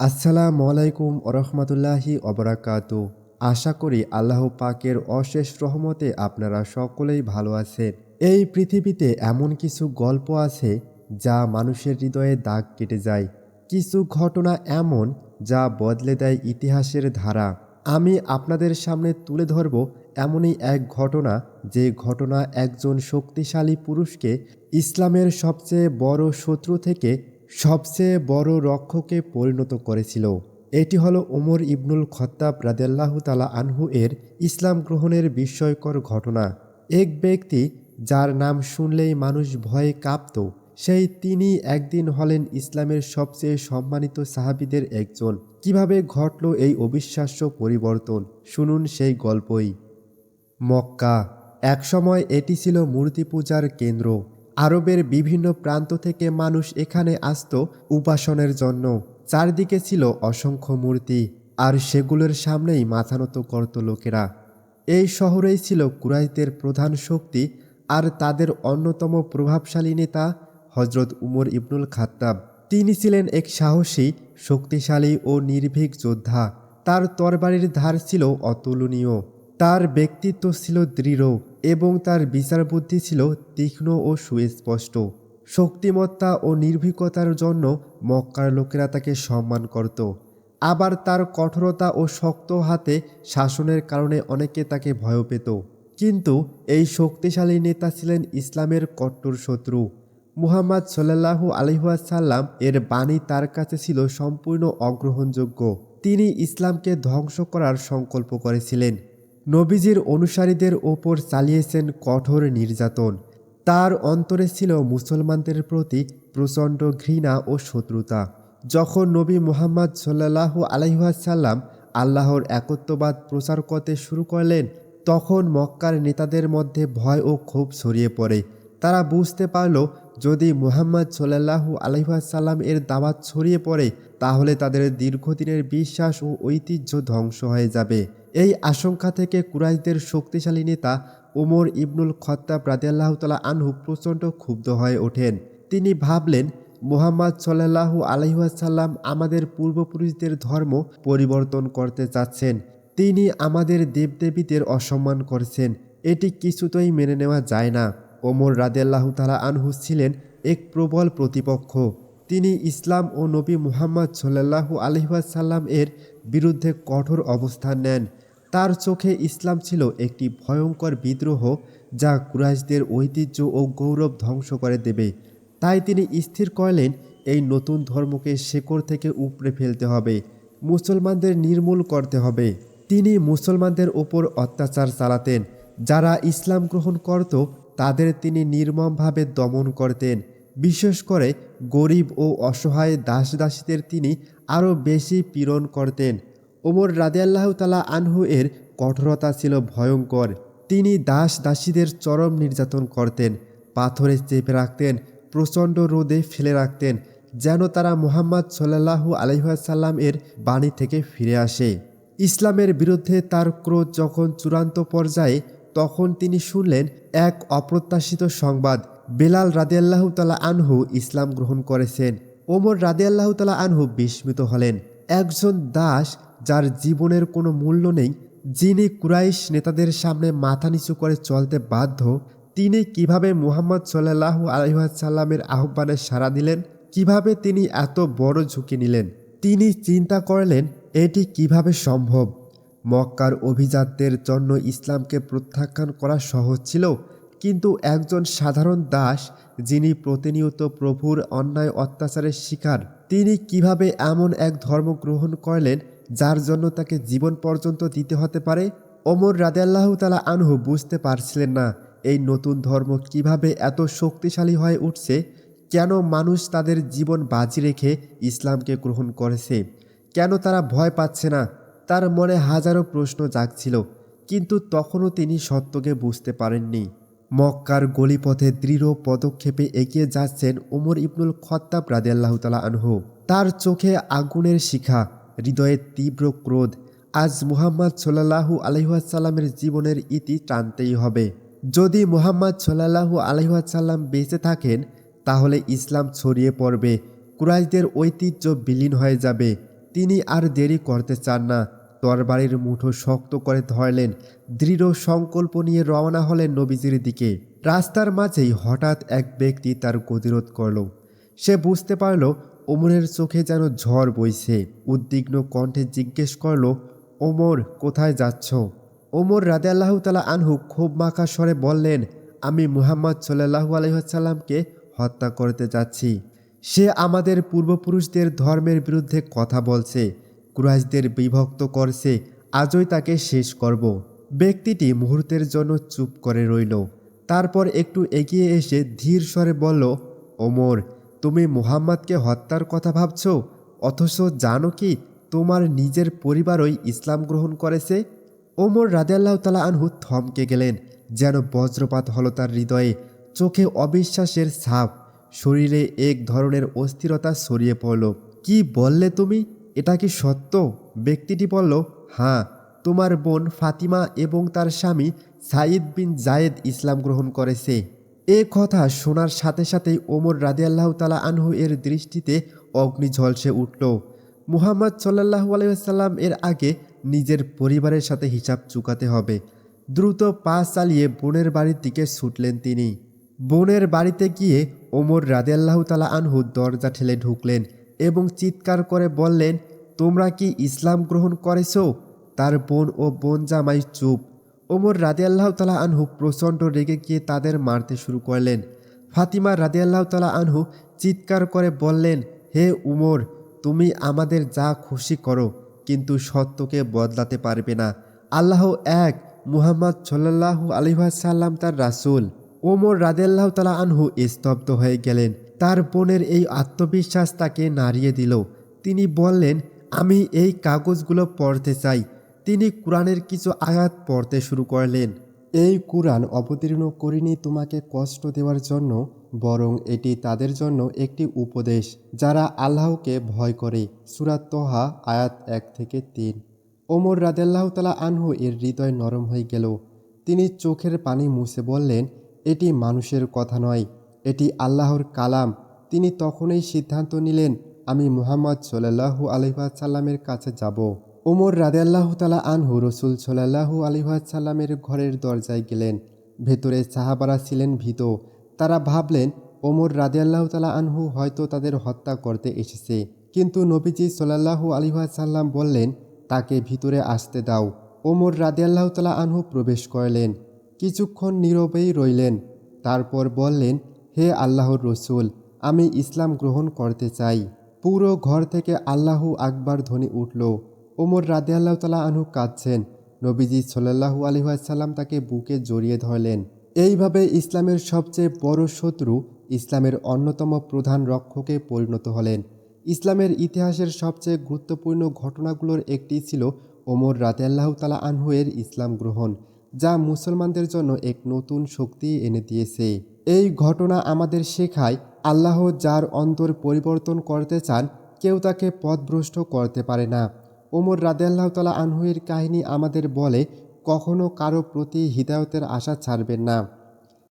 আসসালামু আলাইকুম ওরহমতুল্লাহি অবরাকাত আশা করি আল্লাহ পাকের অশেষ রহমতে আপনারা সকলেই ভালো আছেন। এই পৃথিবীতে এমন কিছু গল্প আছে যা মানুষের হৃদয়ে দাগ কেটে যায়। কিছু ঘটনা এমন যা বদলে দেয় ইতিহাসের ধারা। আমি আপনাদের সামনে তুলে ধরব এমনই এক ঘটনা যে ঘটনা একজন শক্তিশালী পুরুষকে ইসলামের সবচেয়ে বড় শত্রু থেকে সবচেয়ে বড় রক্ষকে পরিণত করেছিল। এটি হলো ওমর ইবনুল খত্তাব রাদেল্লাহ তালা আনহু এর ইসলাম গ্রহণের বিস্ময়কর ঘটনা। এক ব্যক্তি যার নাম শুনলেই মানুষ ভয়ে কাঁপত, সেই তিনি একদিন হলেন ইসলামের সবচেয়ে সম্মানিত সাহাবিদের একজন। কীভাবে ঘটল এই অবিশ্বাস্য পরিবর্তন? শুনুন সেই গল্পই। মক্কা। একসময় এটি ছিল মূর্তি পূজার কেন্দ্র। আরবের বিভিন্ন প্রান্ত থেকে মানুষ এখানে আসত উপাসনের জন্য। চারদিকে ছিল অসংখ্য মূর্তি, আর সেগুলোর সামনেই মাথানত করত লোকেরা। এই শহরেই ছিল কুরাইতের প্রধান শক্তি আর তাদের অন্যতম প্রভাবশালী নেতা হজরত উমর ইবনুল খাত্তাব। তিনি ছিলেন এক সাহসী, শক্তিশালী ও নির্ভীক যোদ্ধা। তার তরবারির ধার ছিল অতুলনীয়। তার ব্যক্তিত্ব ছিল দৃঢ়। এবং তার বিচার বুদ্ধি ছিল তীক্ষ্ণ ও সুস্পষ্ট। শক্তিমত্তা ও নির্ভীকতার জন্য মক্কার লোকেরা তাকে সম্মান করত। আবার তার কঠোরতা ও শক্ত হাতে শাসনের কারণে অনেকে তাকে ভয় পেত। কিন্তু এই শক্তিশালী নেতা ছিলেন ইসলামের কট্টর শত্রু। মুহাম্মদ সাল্লাহু আলহাসাল্লাম এর বাণী তার কাছে ছিল সম্পূর্ণ অগ্রহণযোগ্য। তিনি ইসলামকে ধ্বংস করার সংকল্প করেছিলেন। নবীজির অনুসারীদের ওপর চালিয়েছেন কঠোর নির্যাতন। তার অন্তরে ছিল মুসলমানদের প্রতি প্রচণ্ড ঘৃণা ও শত্রুতা। যখন নবী মুহাম্মদ সাল্লাহু আলহাসাল্লাম আল্লাহর একত্ববাদ প্রচার করতে শুরু করলেন, তখন মক্কার নেতাদের মধ্যে ভয় ও ক্ষোভ ছড়িয়ে পড়ে। তারা বুঝতে পারল, যদি মুহাম্মদ সাল্লাহু আলহাসাল্লাম এর দাওয়াত ছড়িয়ে পড়ে, তাহলে তাদের দীর্ঘদিনের বিশ্বাস ও ঐতিহ্য ধ্বংস হয়ে যাবে। এই আশঙ্কা থেকে কুরাইশদের শক্তিশালী নেতা ওমর ইবনুল খত্তাব রাদিয়াল্লাহ তালা আনহু প্রচণ্ড ক্ষুব্ধ হয়ে ওঠেন। তিনি ভাবলেন, মোহাম্মদ সাল্লাহু আলহাসাল্লাম আমাদের পূর্বপুরুষদের ধর্ম পরিবর্তন করতে চাচ্ছেন। তিনি আমাদের দেবদেবীদের অসম্মান করছেন। এটি কিছুতেই মেনে নেওয়া যায় না। ওমর রাদেল্লাহ তালা আনহু ছিলেন এক প্রবল প্রতিপক্ষ। তিনি ইসলাম ও নবী মুহাম্মদ সাল্লাহু আলহাসাল্লাম এর বিরুদ্ধে কঠোর অবস্থান নেন। তার চোখে ইসলাম ছিল একটি ভয়ঙ্কর বিদ্রোহ যা কুরাইশদের ঐতিহ্য ও গৌরব ধ্বংস করে দেবে। তাই তিনি স্থির করলেন, এই নতুন ধর্মকে শেকড় থেকে উপড়ে ফেলতে হবে, মুসলমানদের নির্মূল করতে হবে। তিনি মুসলমানদের ওপর অত্যাচার চালাতেন, যারা ইসলাম গ্রহণ করত, তাদের তিনি নির্মমভাবে দমন করতেন। বিশেষ করে গরিব ও অসহায় দাস দাসীদের তিনি আরও বেশি পীড়ন করতেন। ওমর রাদিয়াল্লাহ তালা আনহু এর কঠোরতা ছিল ভয়ঙ্কর। তিনি দাস দাসীদের চরম নির্যাতন করতেন, পাথরে চেপে রাখতেন, প্রচণ্ড রোদে ফেলে রাখতেন, যেন তারা মুহাম্মদ সাল্লাহু আলহাসাল্লাম এর বাণী থেকে ফিরে আসে। ইসলামের বিরুদ্ধে তার ক্রোধ যখন চূড়ান্ত পর্যায়ে, তখন তিনি শুনলেন এক অপ্রত্যাশিত সংবাদ। বেলাল রাদিয়াল্লাহ তালা আনহু ইসলাম গ্রহণ করেছেন। ওমর রাদিয়াল্লাহ তালা আনহু বিস্মিত হলেন। একজন দাস যার জীবনের কোনো মূল্য নেই, যিনি কুরাইশ নেতাদের সামনে মাথা নিচু করে চলতে বাধ্য, তিনি কীভাবে মুহাম্মদ সাল্লাহু আলহাসাল্লামের আহ্বানে সাড়া দিলেন, কীভাবে তিনি এত বড় ঝুঁকি নিলেন, তিনি চিন্তা করলেন, এটি কীভাবে সম্ভব? মক্কার অভিজাতদের জন্য ইসলামকে প্রত্যাখ্যান করা সহজ ছিল কিন্তু একজন সাধারণ দাস, যিনি প্রতিনিয়ত প্রভুর অন্যায় অত্যাচারের শিকার, তিনি কীভাবে এমন এক ধর্ম গ্রহণ করলেন, যার জন্য তাকে জীবন পর্যন্ত দিতে হতে পারে? ওমর রাদেল্লাহ তালা আনহু বুঝতে পারছিলেন না, এই নতুন ধর্ম কীভাবে এত শক্তিশালী হয়ে উঠছে? কেন মানুষ তাদের জীবন বাজি রেখে ইসলামকে গ্রহণ করেছে? কেন তারা ভয় পাচ্ছে না? তার মনে হাজারো প্রশ্ন জাগছিল, কিন্তু তখনও তিনি সত্যকে বুঝতে পারেননি। মক্কার গলিপথে দৃঢ় পদক্ষেপে এগিয়ে যাচ্ছেন ওমর ইবনুল খত্তাব রাদিয়াল্লাহ তালা আনহু। তার চোখে আগুনের শিখা, হৃদয়ে তীব্র ক্রোধ। আজ মুহাম্মদ সোল্লাহু আলহাসাল্লামের জীবনের ইতি টানতেই হবে। যদি মুহাম্মদ সোল্লাহু আলহাসাল্লাম বেঁচে থাকেন, তাহলে ইসলাম ছড়িয়ে পড়বে, কুরাইশদের ঐতিহ্য বিলীন হয়ে যাবে। তিনি আর দেরি করতে চান না। তরবারির মুঠো শক্ত করে ধরলেন, দৃঢ় সংকল্প নিয়ে রওনা হলেন নবীজির দিকে। রাস্তার মাঝেই হঠাৎ এক ব্যক্তি তার গতিরোধ করল। সে বুঝতে পারল, ওমরের চোখে যেন ঝড় বইছে। উদ্বিগ্ন কণ্ঠে জিজ্ঞেস করল, ওমর, কোথায় যাচ্ছ? ওমর রাদে আল্লাহ তালা আনহু খুব মাখা স্বরে বললেন, আমি মুহাম্মদ সাল্লাহু আলহামকে হত্যা করতে যাচ্ছি। সে আমাদের পূর্বপুরুষদের ধর্মের বিরুদ্ধে কথা বলছে। কুরাইশদের বিভক্ত করছে, আজই তাকে শেষ করব। ব্যক্তিটি মুহূর্তের জন্য চুপ করে রইল। তারপর একটু এগিয়ে এসে ধীর স্বরে বলল, ওমর, তুমি মুহাম্মদকে হত্যার কথা ভাবছ? অথচ জানো কি, তোমার নিজের পরিবারই ইসলাম গ্রহণ করেছে? ওমর রাদেল্লাহ আনহু থমকে গেলেন, যেন বজ্রপাত হলো তার হৃদয়ে। চোখে অবিশ্বাসের ছাপ, শরীরে এক ধরনের অস্থিরতা ছড়িয়ে পড়ল। কি বললে তুমি? এটা কি সত্য? ব্যক্তিটি বলল হ্যাঁ তোমার বোন ফাতিমা এবং তার স্বামী সাইদ বিন জায়েদ ইসলাম গ্রহণ করেছে। এ কথা শোনার সাথে সাথেই ওমর রাদিয়াল্লাহু তালা আনহু এর দৃষ্টিতে অগ্নি ঝলসে উঠল। মুহাম্মদ সাল্লাহু আলাইসাল্লাম এর আগে নিজের পরিবারের সাথে হিসাব চুকাতে হবে। দ্রুত পা চালিয়ে বোনের বাড়ির দিকে ছুটলেন তিনি। বোনের বাড়িতে গিয়ে ওমর রাদেল্লাহ তালা আনহু দরজা ঠেলে ঢুকলেন। এবং চিৎকার করে বললেন, তোমরা কি ইসলাম গ্রহণ করেছ? তার বোন ও বোন জামাই চুপ। ওমর রাদে আল্লাহ তালা আনহু প্রচণ্ড রেগে গিয়ে তাদের মারতে শুরু করলেন। ফাতিমা রাদে তালা আনহু চিৎকার করে বললেন, হে উমর, তুমি আমাদের যা খুশি করো, কিন্তু সত্যকে বদলাতে পারবে না। আল্লাহ এক, মুহাম্মদ সাল্লাহু আলিহাসাল্লাম তার রাসূল। ওমর রাদেল্লাহ তালা আনহু স্তব্ধ হয়ে গেলেন। তার বোনের এই আত্মবিশ্বাস তাকে নাড়িয়ে দিল। তিনি বললেন, আমি এই কাগজগুলো পড়তে চাই। তিনি কোরআনের কিছু আয়াত পড়তে শুরু করলেন। এই কোরআন অবতীর্ণ করিনি তোমাকে কষ্ট দেওয়ার জন্য, বরং এটি তাদের জন্য একটি উপদেশ, যারা আল্লাহকে ভয় করে। সুরাত তোহা, আয়াত এক থেকে তিন। ওমর রাদেল্লাহ তালা আনহু এর হৃদয় নরম হয়ে গেল। তিনি চোখের পানি মুছে বললেন, এটি মানুষের কথা নয় এটি আল্লাহর কালাম। তিনি তখনই সিদ্ধান্ত নিলেন, আমি মুহাম্মদ সোল্লাহু আলহাসাল্লামের কাছে যাব। ওমর রাদেল্লাহ তালা আনহু রসুল সোল্লাহু আলহাসাল্লামের ঘরের দরজায় গেলেন। ভেতরে সাহাবারা ছিলেন ভীত। তারা ভাবলেন ওমর রাদেল্লাহ তালা আনহু হয়তো তাদের হত্যা করতে এসেছে। কিন্তু নবীজি সোল্লাহু আলহাসাল্লাম বললেন, তাকে ভিতরে আসতে দাও। ওমর রাদেল্লাহ তালা আনহু প্রবেশ করলেন। কিছুক্ষণ নীরবেই রইলেন। তারপর বললেন হে আল্লাহর রসুল, আমি ইসলাম গ্রহণ করতে চাই। পুরো ঘর থেকে আল্লাহু আকবার ধ্বনি উঠল। ওমর রাদে আল্লাহ তালা আনহু কাঁদছেন। নবীজি সাল্লাহু আলহাসাল্লাম তাকে বুকে জড়িয়ে ধরলেন। এইভাবে ইসলামের সবচেয়ে বড় শত্রু ইসলামের অন্যতম প্রধান রক্ষকে পরিণত হলেন। ইসলামের ইতিহাসের সবচেয়ে গুরুত্বপূর্ণ ঘটনাগুলোর একটি ছিল ওমর রাতে আল্লাহ তালা আনহুয়ের ইসলাম গ্রহণ। যা মুসলমানদের জন্য এক নতুন শক্তি এনে দিয়েছে। এই ঘটনা আমাদের শেখায়, আল্লাহ যার অন্তর পরিবর্তন করতে চান, কেউ তাকে পথভ্রষ্ট করতে পারে না। ওমর রাদে আল্লাহ তালা আনহুয়ের কাহিনী আমাদের বলে, কখনো কারও প্রতি হৃদায়তের আশা ছাড়বেন না।